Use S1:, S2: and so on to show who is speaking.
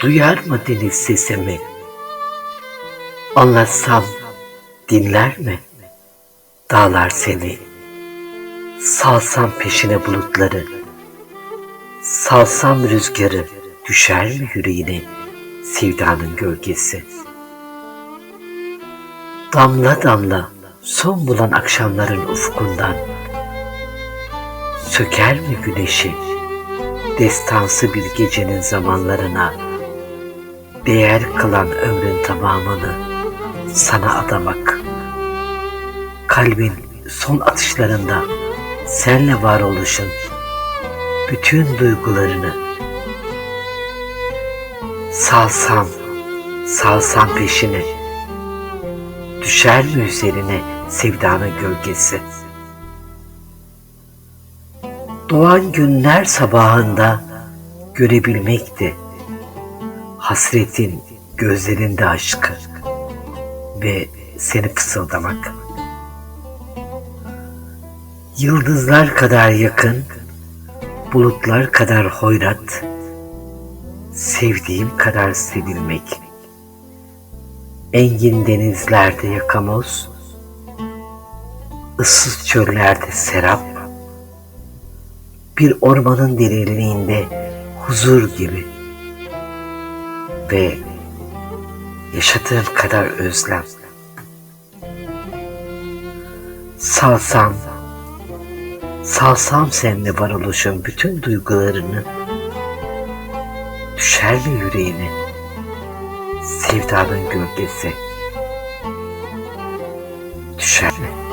S1: Duyar mı deniz sesimi? Anlatsam dinler mi? Dağlar seni. Salsam peşine bulutları. Salsam rüzgarı düşer mi yüreğine sevdanın gölgesi? Damla damla son bulan akşamların ufkundan Söker mi güneşi destansı bir gecenin zamanlarına Değer kılan ömrün tamamını sana adamak Kalbin son atışlarında senle var oluşun bütün duygularını salsam, salsam peşine düşer mi üzerine sevdanın gölgesi? Doğan günler sabahında görebilmekti hasretin gözlerinde aşkı ve seni fısıldamak. Yıldızlar kadar yakın, bulutlar kadar hoyrat, sevdiğim kadar sevilmek. Engin denizlerde yakamoz, ıssız çöllerde serap, bir ormanın derinliğinde huzur gibi ve yaşadığım kadar özlem. Salsam, salsam seninle varoluşun bütün duygularını düşer mi yüreğine sevdanın gölgesi düşer mi?